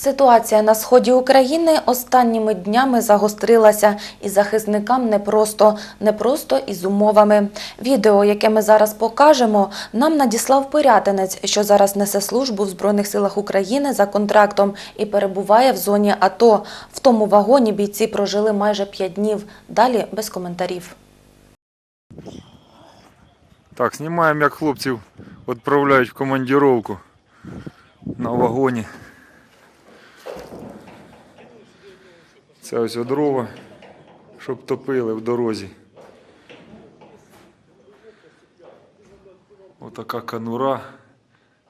Ситуація на сході України останніми днями загострилася, і захисникам непросто, непросто із умовами. Відео, яке ми зараз покажемо, нам надіслав пирятинець, що зараз несе службу в Збройних силах України за контрактом і перебуває в зоні АТО. В тому вагоні бійці прожили майже п'ять днів. Далі без коментарів. Так, знімаємо, як хлопців відправляють в командировку на вагоні. Це ось дрова, щоб топили в дорозі. Отака канура,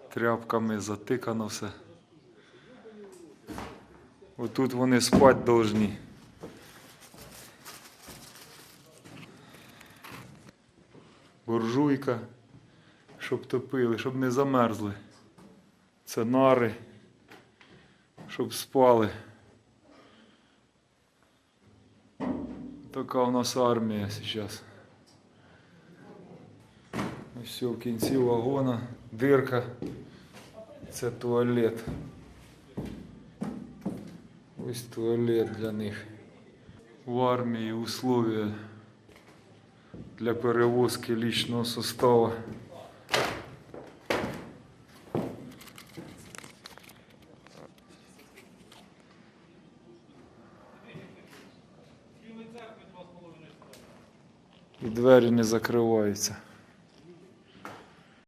тряпками затикано все. Отут вони спати повинні. буржуйка, щоб топили, щоб не замерзли. Це нари, щоб спали. Така у нас армія зараз. Ось все в кінці вагона, дирка. Це туалет. Ось туалет для них. В армії условия для перевозки личного состава. І двері не закриваються.